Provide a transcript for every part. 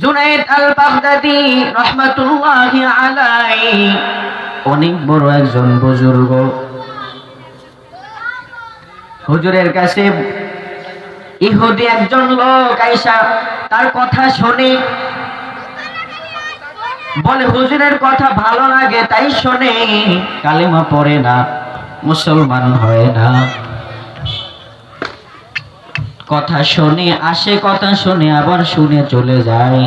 জুনাইদ আল বাগদাদি রহমাতুল্লাহি আলাই অনেক বড় একজন বুজুর্গ। হুজুরের কাছে ইহুদি একজন লোক আইসা তার কথা শুনে, বলে, হুজুরের কথা ভালো লাগে, তাই শোনে। কালিমা পড়ে না, মুসলমান হয় না। কথা শুনে, আসে কথা শুনে, আবার শুনে চলে যায়।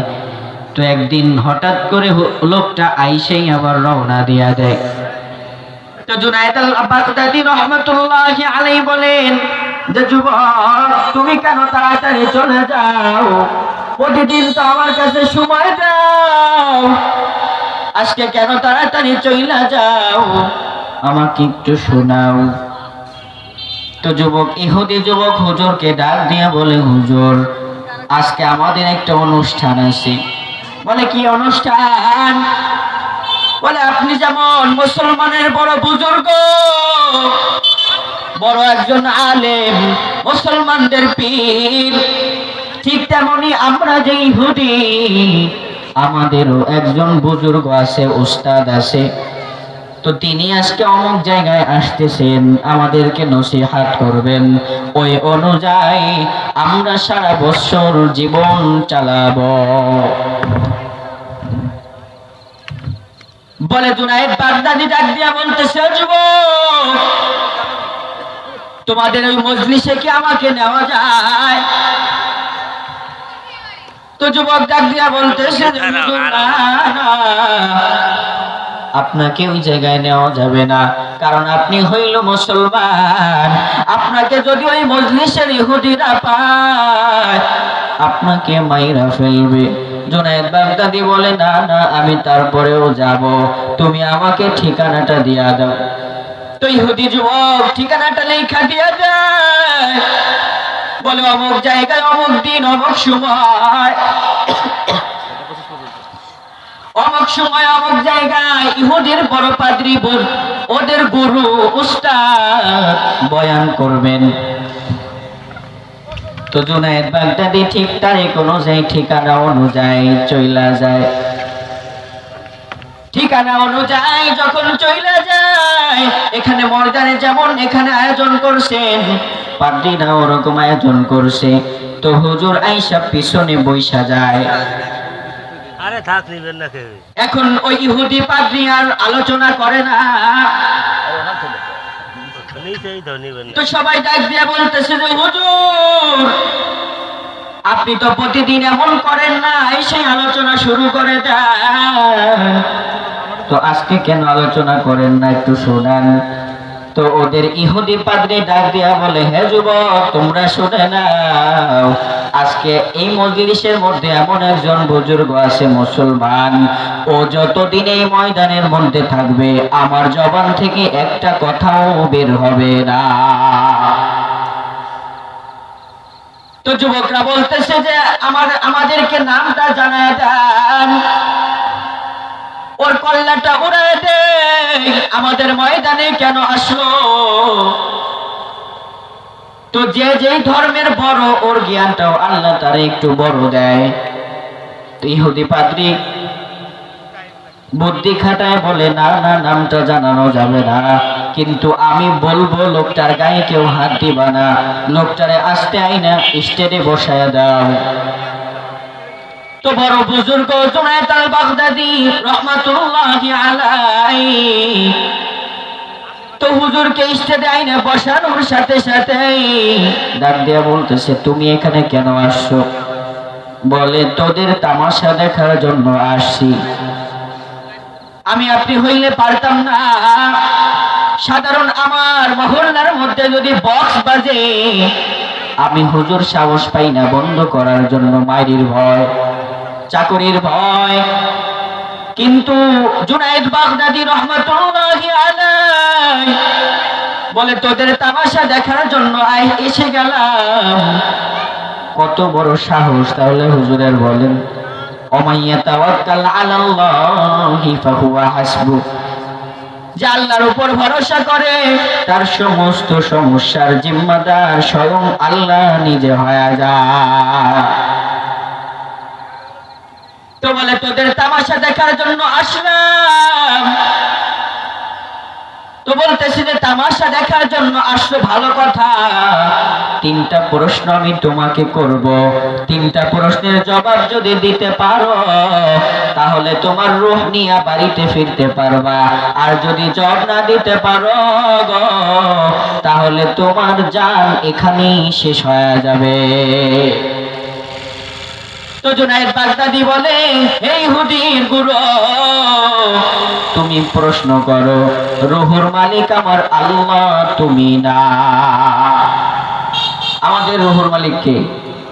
তো একদিন হঠাৎ করে লোকটা আইসেই আবার রওনা দিয়া দেয়। তুমি কেন তাড়াতাড়ি যাও? প্রতিদিন তো আমার কাছে সময় আজকে কেন তাড়াতাড়ি চলে যাও? আমাকে একটু শোনাও। তো যুবক, ইহুদি যুবক হুজুরকে ডাক দিয়ে বলে, হুজুর, আজকে আমাদের একটা অনুষ্ঠান আছে। বলে, কি অনুষ্ঠান? বলে, আপনি যেমন মুসলমানের বড় বুজুর্গ, বড় একজন আলেম, মুসলমানদের পীর, ঠিক তেমনি আমরা যে ইহুদি, আমাদেরও একজন বুজুর্গ আছে, উস্তাদ আছে। তো তিনি আজকে অমুক জায়গায় আসতেছেন আমাদেরকে নসিহাত করবেন ওই অনুযায়ী আমরা সারা বছর জীবন চালাবো বলে জুনাইদ বাগদাদি ডাক দিয়া বলতেছে "ও যুবক তোমাদের ওই মজলিসে কি আমাকে নেওয়া যায় তো যুবক ডাক দিয়া বলতেছে যে, "হুজুর, না, না, আপনাকে ওই জায়গায় নেওয়া যাবে না। কারণ আপনি হইল মুসলমান। আপনাকে যদি ওই মজলিসের ইহুদিরা পায়, আপনাকে মাইরা ফেলবে। জোনায়েদ বাগদাদি বলে, না না, আমি তারপরেও যাব। তুমি আমাকে ঠিকানাটা দিয়া দাও। তো ইহুদি যুবক, ঠিকানাটা লেখা দিয়া যায় বলে, অমুক জায়গায় অমুক দিন, অমুক সময় অমুক সময় অমুক জায়গায় ইহুদের বড় পাদ্রি ওদের গুরু উস্তাদ বয়ান করবেন। তো জুনায়েদ বাগদাদি ঠিক তারিখ অনুযায়ী ঠিকানা অনুযায়ী চইলা যায়। ঠিকানা অনুযায়ী যখন চইলা যায়, এখানে মর্যাদে যেমন এখানে আয়োজন করছেন পাদ্রিরা ওরকম আয়োজন করছে। তো হুজুর আইসা পিছনে বইসা যায়। আরে থাক নিবেন না কেউ এখন ওই ইহুদি পাদ্রি আর আলোচনা করে না। তো সবাই ডাক দিয়ে বলতেছে যে হুজুর আপনি তো প্রতিদিন এমন করেন না সেই আলোচনা শুরু করে দেন। তো আজকে কেন আলোচনা করেন না একটু শোনান। তো ওদের ইহুদি পাদ্রি ডাক দিয়া বলে, হে যুবক, তোমরা শুনে নাও, আজকে এই মজলিসের মধ্যে এমন একজন বুজুর্গ আছে মুসলমান। ও যতদিন এই ময়দানের মধ্যে থাকবে, আমার জবান থেকে একটা কথাও বের হবে না। তো যুবকরা বলতেছে যে, আমার, আমাদেরকে নামটা জানায় দেন। ওর কল্লাটা উড়ায় দে আমাদের ময়দানে কেন আসলো? তো যে যেই ধর্মের বড়, ওর জ্ঞানটাও আল্লাহ তারে একটু বড় দেয়। তো ইহুদি পাদ্রী বুদ্ধি খাটায় বলে, না না, নামটা জানানো যাবে না। কিন্তু আমি বলব, লোকটার গায়ে কেউ হাত দিবা না। লোকটারে আসতে আইনা স্টেডে বসায় দাও। তো বড় বুজুর্গ জুনায়েদ বাগদাদি রহমাতুল্লাহি আলাই তো হুজুরকে স্টেডে আইনা বসানোর সাথে সাথে ডাক দিয়া বলতেছে, তুমি এখানে কেন আসছো? বলে, তোদের তামাশা দেখার জন্য আসছি। আমি আপনি হইলে পারতাম না। সাধারণ আমার মহল্লার মধ্যে যদি বক্স বাজে, আমি হুজুর সাহস পাই না বন্ধ করার জন্য মায়ের ভয়। চাকরির ভয়। কিন্তু জুনায়েদ বাগদাদি রহমাতুল্লাহি আলাই বলে, তোদের তামাশা দেখার জন্য আই এসে গেলাম। কত বড় সাহস তাহলে হুজুরের বলেন, অমাইয়া তাওয়াক্কাল আলাল্লাহি ফাহুয়া হাসবু যে আল্লাহর উপর ভরসা করে, তার সমস্ত সমস্যার জিম্মাদার স্বয়ং আল্লাহ নিজে হয়ে যায়। তো বলে তোদের তামাশা দেখার জন্য আসলাম। তো বলতেছি যে তামাশা দেখার জন্য আসলো ভালো কথা। তিনটা প্রশ্ন আমি তোমাকে করব। তিনটা প্রশ্নের জবাব যদি দিতে পারো, তাহলে তোমার রূহ নিয়ে বাড়িতে ফিরতে পারবা। আর যদি জব না দিতে পারো তাহলে তোমার যান এখানেই শেষ হয়ে যাবে। তুমি প্রশ্ন করো, রুহুর মালিক আমার তুমি না। আমাদের রুহুর মালিক কে?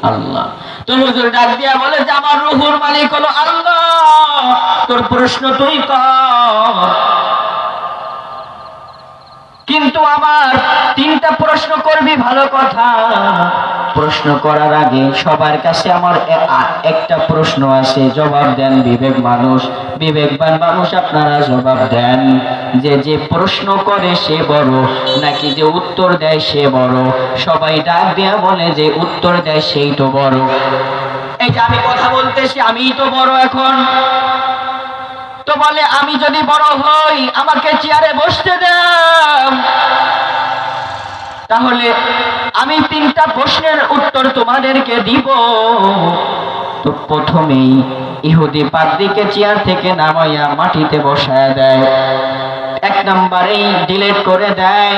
আল্লাহ। তুমি হুজুর ডাক দিয়া বলে, যে আমার রুহুর মালিক হলো আল্লাহ, তোর প্রশ্ন তুই কর। কিন্তু আমার তিনটা প্রশ্ন করবি ভালো কথা। প্রশ্ন করার আগে সবার কাছে আমার একটা প্রশ্ন আছে, জবাব দেন বিবেক মানুষ। বিবেকবান মানুষ, আপনারা জবাব দেন। যে যে প্রশ্ন করে সে বড়, নাকি যে উত্তর দেয় সে বড়। সবাই ডাক দেয়া বলে যে উত্তর দেয় সেই তো বড়। এই যে আমি কথা বলতেছি, আমিই তো বড় এখন। তো বলে আমি যদি বড় হই, আমাকে চেয়ারে বসতে দাও। তাহলে আমি তিনটা প্রশ্নের উত্তর তোমাদেরকে দিব। তো প্রথমেই ইহুদি পাদ্রিকে চেয়ার থেকে নামাইয়া মাটিতে বসায় দেয়। এক নম্বরেই ডিলেট করে দেয়।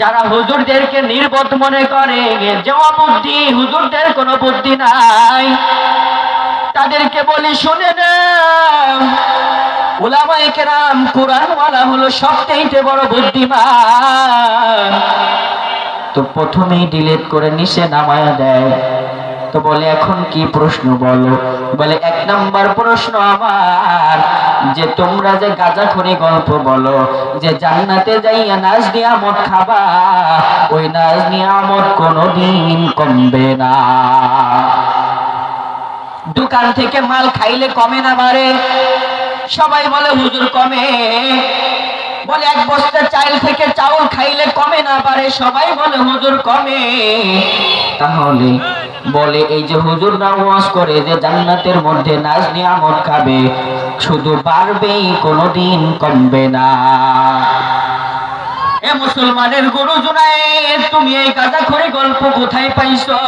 যারা হুজুরদেরকে নির্বোধ মনে করে, যে বুদ্ধি হুজুরদের কোনো বুদ্ধি নাই। তাদেরকে বলি, শুনে নাও উলামায়ে কেরাম কোরআনওয়ালা হলো সবচেয়ে বড় বুদ্ধিমান। তো প্রথমেই ডিলিট করে নিচে নামায়া দেয়। তো বলে, এখন কি প্রশ্ন বলো? বলে, এক নাম্বার প্রশ্ন আমার, যে তোমরা যে গাঁজাখড়ি গল্প বলো, যে জান্নাতে যাইয়া নাচ নিয়ামত খাবা, ওই নাচ নিয়ামত কোনোদিন কমবে না। দোকান থেকে মাল খাইলে কমে না বাড়ে সবাই বলে, হুজুর কমে। বলে এক বস্তা চাইল থেকে চাউল খাইলে কমে না পারে সবাই বলে, হুজুর কমে। তাহলে বলে, এই যে হুজুর না ওয়াজ করে যে জান্নাতের মধ্যে নাজ নিয়ামত খাবে, শুধু পারবেই কোনোদিন কমবে না। মুসলমানের গুরু জুনায়েদ তুমি এই গাদা করে গল্প কোথায় পাইছো?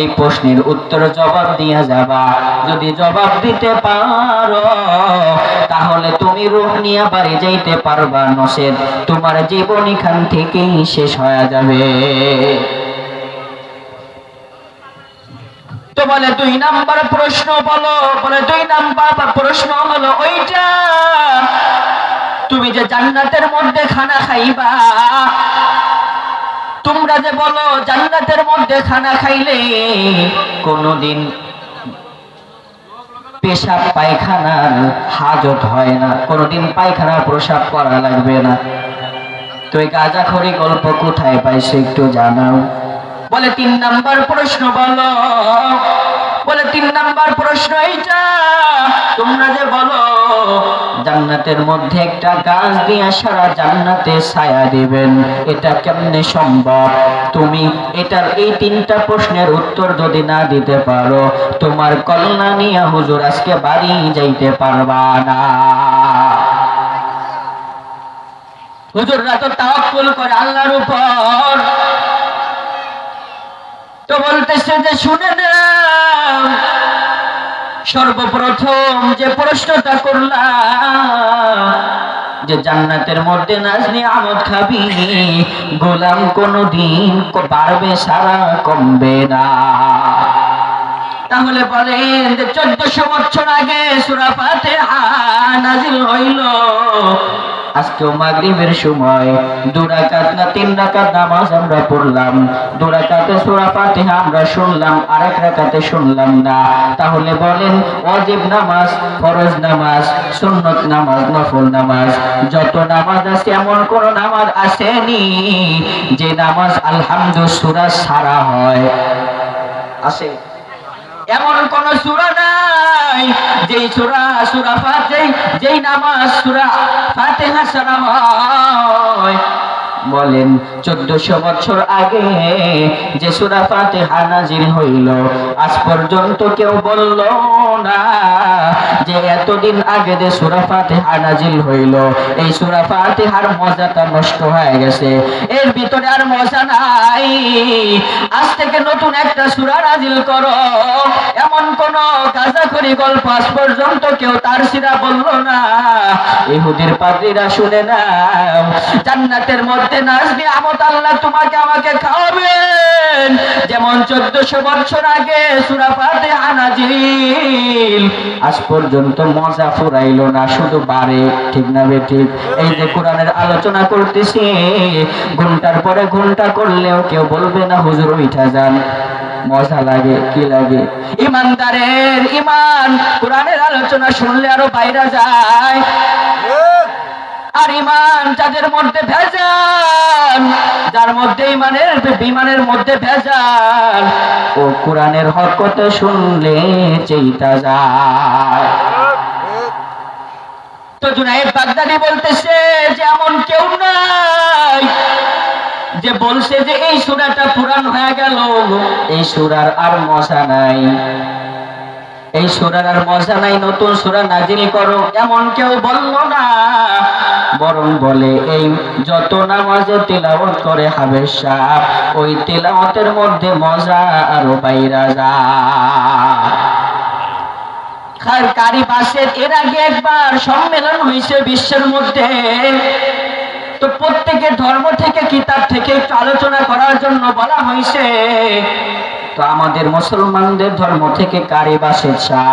এই প্রশ্নের উত্তর জবাব দিয়া যাবা। যদি জবাব দিতে পারো, তাহলে তুমি রূপ নিয়ে বাড়ি যাইতে পারবা নসেদ তোমার জীবন এখান থেকেই শেষ হয়ে যাবে। তো বলে দুই নাম্বার প্রশ্ন বলো, বলে দুই নাম্বার প্রশ্ন হলো ওইটা তুমি যে জান্নাতের মধ্যে খানা খাইবা, তোমরা যে বলো জান্নাতের মধ্যে খানা খাইলে কোনোদিন পেশাব পায়খানার হাজত হয় না, কোনোদিন পায়খানা প্রসাব করা লাগবে না। তো এই গাঁজাখড়ি গল্প কোথায় পাইছে একটু জানাও। বলে, তিন নাম্বার প্রশ্ন বলো। বলে, তিন নাম্বার প্রশ্ন এইটা, তোমরা যে বলো জান্নাতের মধ্যে একটা গাছ দিয়ে সারা জান্নাতে ছায়া দিবেন। এটা কেমনে সম্ভব? তুমি এটার এই তিনটা প্রশ্নের উত্তর যদি না দিতে পারো, তোমার কল্যাণ নিয়ে হুজুর আজকে বাড়ি যাইতে পারবা না। হুজুররা তো তাওয়াক্কুল করে আল্লাহর উপর। তো বলতেছে যে, শুনে নাও সর্বপ্রথম যে প্রশ্নটা করলাম, যে জান্নাতের মধ্যে নাজনি আমদ খাবি, গোলাম কোনদিন দিন বাড়বে সারা, কমবে না। তাহলে বলেন যে চোদ্দশো বছর আগে সুরাফাতে হা নাজিল হইল। আজকেও মাগরিবের সময়। দু রাকাত না তিন রাকাত নামাজ আমরা পড়লাম। দু রাকাতে সূরা ফাতিহা আমরা শুনলাম, আরেক রাকাতে শুনলাম না। তাহলে বলেন, ওয়াজিব নামাজ, ফরজ নামাজ, সুন্নত নামাজ, নফল নামাজ, যত নামাজ আছে এমন কোন নামাজ আসেনি যে নামাজ আলহামদু সূরা সারা হয়। আছে এমন কোন সূরা নাই যেই সুরা সুরা ফাতে যেই নামাজ সুরা ফাতে সারা হয়। বলেন, চোদ্দশো বছর আগে যে সুরা ফাতিহা নাজিল হইল, আজ পর্যন্ত কেউ বলল না যে এতদিন আগে যে সুরা ফাতিহা নাজিল হইল, এই সুরা ফাতিহার মজাটা নষ্ট হয়ে গেছে। এর ভিতরে আর মজা নাই। আজ থেকে নতুন একটা সুরা নাজিল করো। এমন কোন কাজাখড়ি গল্প আজ পর্যন্ত কেউ তার সিরা বলল না। ইহুদির পাদ্রীরা শুনে না জান্নাতের মধ্যে নাচবি আমত আল্লাহ তোমাকে আমাকে খাওয়াবেন। যেমন চোদ্দশো বছর আগে সুরা ফাতিহা নাজিল আজ পর্যন্ত মজা ফুরাইলো না, শুধু বাড়ে ঠিক না ঠিক? এই যে কোরআনের আলোচনা করতেছি ঘণ্টার পরে ঘণ্টা করলেও কেউ বলবে না, হুজুর উঠা যান। মজা লাগে, কি লাগে? ইমানদারের ইমান। কোরআনের আলোচনা শুনলে আরও বাইরা যায়। আর ইমান যাদের মধ্যে ভেজাল, যার মধ্যে ইমানের বিমানের মধ্যে ভেজাল, ও কোরআনের হকতে শুনলে চেইতা যায়। তো জুনাইদ বাগদাদি বলতেছে যে এমন কেউ নাই যে বলছে যে এই সুরাটা পুরান হয়ে গেল, এই সুরার আর মশা নাই। এই সুরার আর মজা নাই, নতুন সুরা নাজিল করো। এমন কেউ বলল না, বরং বলে, এই যত নামাজে তেলাওয়াত করে হাবের সাহ ওই তেলাওয়াতের মধ্যে মজা আরও বাইরা খার কারি বাসের, এর আগে একবার সম্মেলন হয়েছে বিশ্বের মধ্যে। তো প্রত্যেকের ধর্ম থেকে, কিতাব থেকে একটু আলোচনা করার জন্য বলা হয়েছে তো আমাদের মুসলমানদের ধর্ম থেকে কারি বাসের সাহ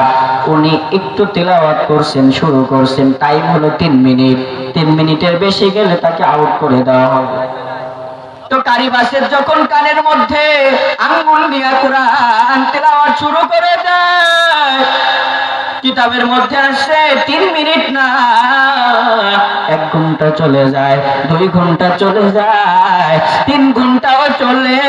উনি একটু তেলাওয়াত করছেন, শুরু করছেন, টাইম হলো তিন মিনিট। তিন মিনিটের বেশি গেলে তাকে আউট করে দেওয়া হবে। তো কারিবাসের যখন কানের মধ্যে আঙ্গুল দিয়া কোরআন তেলাওয়াত শুরু করে দেয়, কিতাবের মধ্যে আসে, তিন মিনিট না ঘণ্টা চলে যায়, দুই ঘণ্টা চলে যায়, তিন ঘন্টাও চলে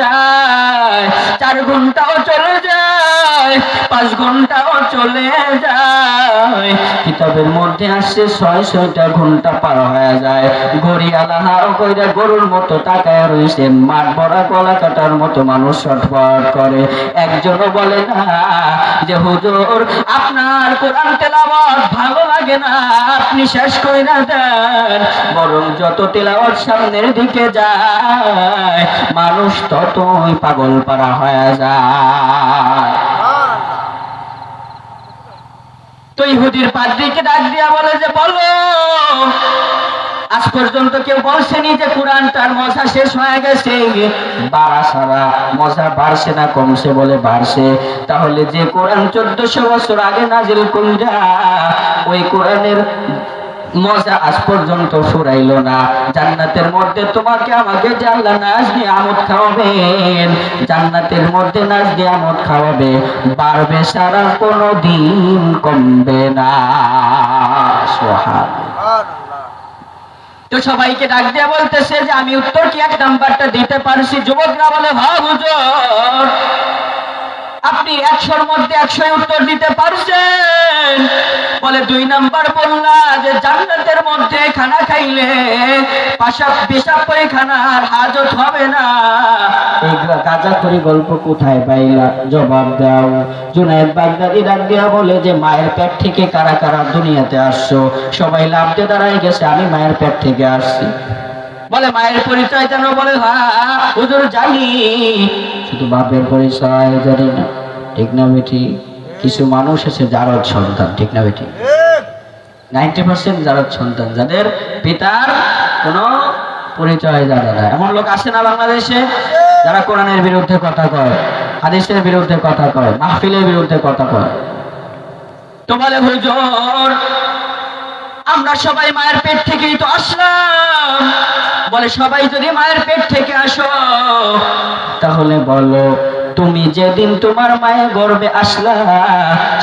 যায়, চার ঘন্টাও চলে যায়, পাঁচ ঘন্টাও চলে যায়। কিতাবের মধ্যে আসছে ছয়, ছয়টা ঘণ্টা পার হয়ে যায়। গড়ি আলাহাও কইরা গরুর মতো তাকায় রইছে মাঠ ভরা গলা কাটার মতো মানুষ ছটফট করে। একজনও বলে, না, যে হুজুর, আপনার কোরআন তেলাওয়াত ভালো লাগে না, আপনি শেষ কইরা দেন। বরং যত তেলাওয়াত সামনের দিকে যায়, মানুষ ততই পাগল পারা হয়ে যায়। তো ইহুদির পাদ্রীকে ডাক দিয়া বলে যে, বলো, আজ পর্যন্ত কেউ বলছেনি যে কোরআনটার মজা শেষ হয়ে গেছে। বাড়া সারা, মজা বাড়ছে না, কমছে বলে বাড়ছে। তাহলে যে কোরআন চোদ্দশো বছর আগে নাজিল কইরা, ওই কোরআনের মজা আজ পর্যন্ত ফুরাইলো না। জান্নাতের মধ্যে তোমাকে আমাকে জানলা নাচ দিয়ে আমদ খাওয়াবেন। জান্নাতের মধ্যে নাচ দিয়ে আমদ খাওয়াবে। বাড়বে সারা কোনো দিন কমবে না। সোহাগ তো সবাইকে ডাক দিয়ে বলতেছে যে, আমি উত্তর কি এক নাম্বারটা দিতে পারছি? যুবকরা বলে ভাব হুজুর। আপনি একশোর মধ্যে একশো উত্তর দিতে পারছেন। বলে দুই নাম্বার বললা যে জান্নাতের মধ্যে খানা খাইলে পাশাপ পেশাব পায়খানার হাজত হবে না। এই গাজা করি গল্প কোথায় পাইলা? জবাব দাও। জুনায়েদ বাগদাদি ডাক দিয়া বলে যে, মায়ের পেট থেকে কারা কারা দুনিয়াতে আসছো? সবাই লাভ দিয়ে দাঁড়ায় গেছে, আমি মায়ের পেট থেকে আসছি। বলে মায়ের পরিচয় যেন বলে হুজুর জানি। শুধু বাপের পরিচয় জানি না, ঠিক না বেটি? কিছু মানুষ আছে জারদ সন্তান, ঠিক না বেটি? নাইনটি পার্সেন্ট সন্তান, যাদের পিতার কোনো পরিচয় জানে না এমন লোক আসে না বাংলাদেশে যারা কোরআনের বিরুদ্ধে কথা কয়, হাদিসের বিরুদ্ধে কথা কয়, মাহফিলের বিরুদ্ধে কথা কয়? তো বলে, হুজুর, আমরা সবাই মায়ের পেট থেকেই তো আসলাম। সবাই যদি মায়ের পেট থেকে আসো, তাহলে বলো, তুমি যেদিন তোমার মায়ের গর্বে আসলা,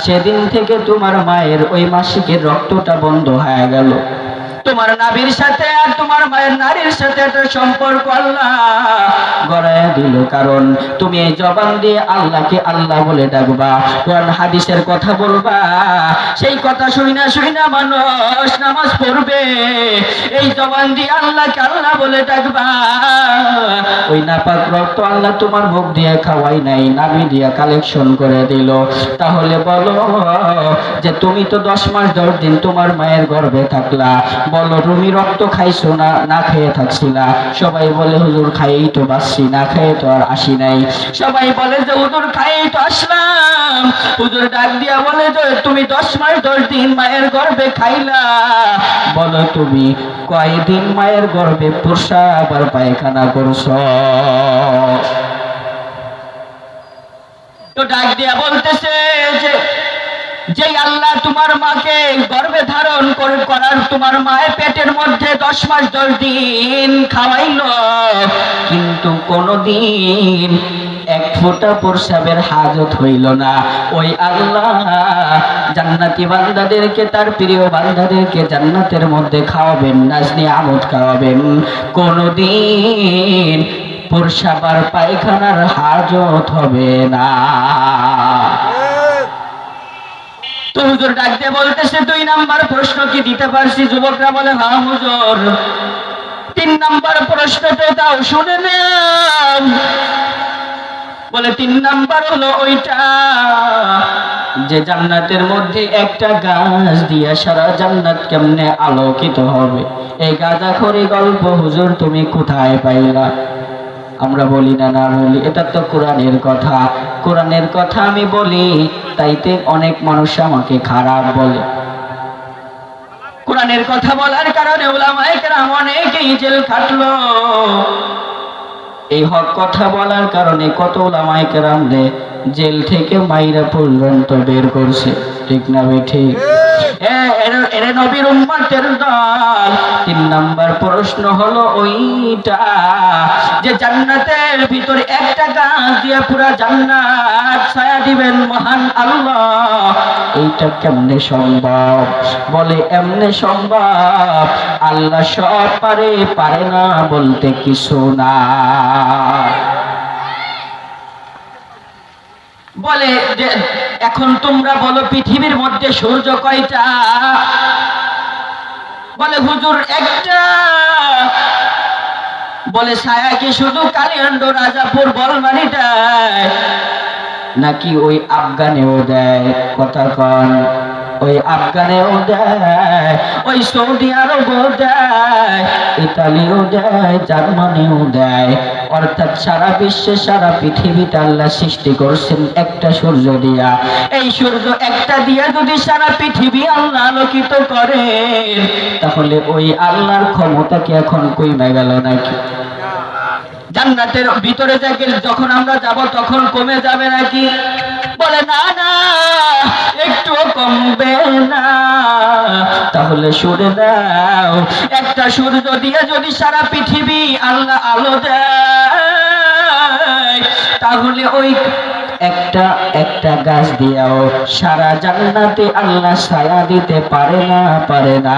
সেদিন থেকে তোমার মায়ের ওই মাসিকের রক্তটা বন্ধ হয়ে গেল। তোমার নাবির সাথে আর তোমার মায়ের নারীর সাথে একটা সম্পর্ক আল্লাহ গড়ায় দিল। কারণ তুমি এই জবান দিয়ে আল্লাহকে আল্লাহ বলে ডাকবা, কোরআন হাদিসের কথা বলবা, সেই কথা শুই না শুই না মানুষ নামাজ পড়বে, এই জবান দিয়ে আল্লাহকে আল্লাহ বলে ডাকবা। ওই নাপাক রক্ত আল্লাহ তোমার মুখ দিয়ে খাওয়াই নাই নামি দিয়া কালেকশন করে দিল। তাহলে বলো যে তুমি তো দশ মাস দশ দিন তোমার মায়ের গর্ভে থাকলা বলো, তুমি রক্ত খাইছো না না খেয়ে থাকছিলা সবাই বলে, হুজুর, খাইয়েই তো বাঁচছি, না খেয়ে তো আর আসি নাই। সবাই বলে যে, হুজুর, খাইয়েই তো আসলাম। হুজুর ডাক দিয়া বলে যে, তুমি দশ মাস দশ দিন মায়ের গর্ভে খাইলা। বলো, তুমি কয়দিন মায়ের গর্ভে প্রসাব আর পায়খানা করছ? তো ডাক দিয়া বলতেছে যে আল্লাহ তোমার মাকে গর্ভে ধারণ করে করার তোমার মায়ের পেটের মধ্যে দশ মাস দশ দিন খাওয়াইলো। কিন্তু কোনদিন এক ফোঁটা প্রসাবের হাজত হইল না। ওই আল্লাহ জান্নাতি বান্দাদেরকে, তার প্রিয় বান্দাদেরকে জান্নাতের মধ্যে খাওয়াবেন নাজনি আমদ খাওয়াবেন। কোনদিন প্রসাবার পায়খানার হাজত হবে না। তো হুজুর বলতেছে, দুই নাম্বার প্রশ্ন কি দিতে পারছি? যুবকরা বলে হুজুর। তিন নাম্বার প্রশ্নটা দাও শুনে নাও বলে, তিন নাম্বার হলো ওইটা, যে জান্নাতের মধ্যে একটা গাছ দিয়ে সারা জান্নাত কেমনে আলোকিত হবে? এই গাঁজাখড়ি গল্প হুজুর তুমি কোথায় পাইলা? আমরা বলি, না না, বলি। এটা তো কোরআনের কথা। কোরআনের কথা আমি বলি, তাইতে অনেক মানুষ আমাকে খারাপ বলে। কোরআনের কথা বলার কারণে ওলামায়ে অনেকেই জেল খাটলো। এই হক কথা বলার কারণে কত ওলামায়ে কেরাম রে জেল থেকে মাইরা পর্যন্ত বের করছে। ঠিক না বে ঠিক। নবীর উম্মতের দল। তিন প্রশ্ন হলো ওইটা, যে জান্নাতের ভিতরে একটা গাছ দিয়ে পুরা জান্নাত ছায়া দিবেন মহান আল্লাহ। এইটা কেমনে সম্ভব? বলে, এমনে সম্ভব। আল্লাহ সব পারে পারে না বলতে কিছু না। বলে যে, এখন তোমরা বলো পৃথিবীর মধ্যে সূর্য কয়টা? বলে, হুজুর, একটা। বলে, ছায়া কি শুধু কালিয়ান্ড রাজাপুর বলমানি নাকি ওই আফগানেও দেয়? কথা কন। ওই আফগানেও দেয়, ওই সৌদি আরবও দেয়, ইতালিও দেয়, জার্মানিও দেয়। অর্থাৎ সারা বিশ্বে, সারা পৃথিবীতে আল্লাহ সৃষ্টি করছেন একটা সূর্য দিয়া। এই সূর্য একটা দিয়া যদি সারা পৃথিবী আল্লাহ আলোকিত করেন, তাহলে ওই আল্লাহর ক্ষমতা কি এখন কইমা গেল নাকি? জান্নাতের ভিতরে থেকে যখন আমরা যাব, তখন কমে যাবে নাকি? বলে, না না একটু কমবে না। তাহলে সরে দাও একটা সূর্য দিয়ে যদি সারা পৃথিবী আল্লাহ আলো দেয়, তাহলে ওই একটা একটা গাছ দিয়াও সারা জান্নাতে আল্লাহ ছায়া দিতে পারে না পারে না।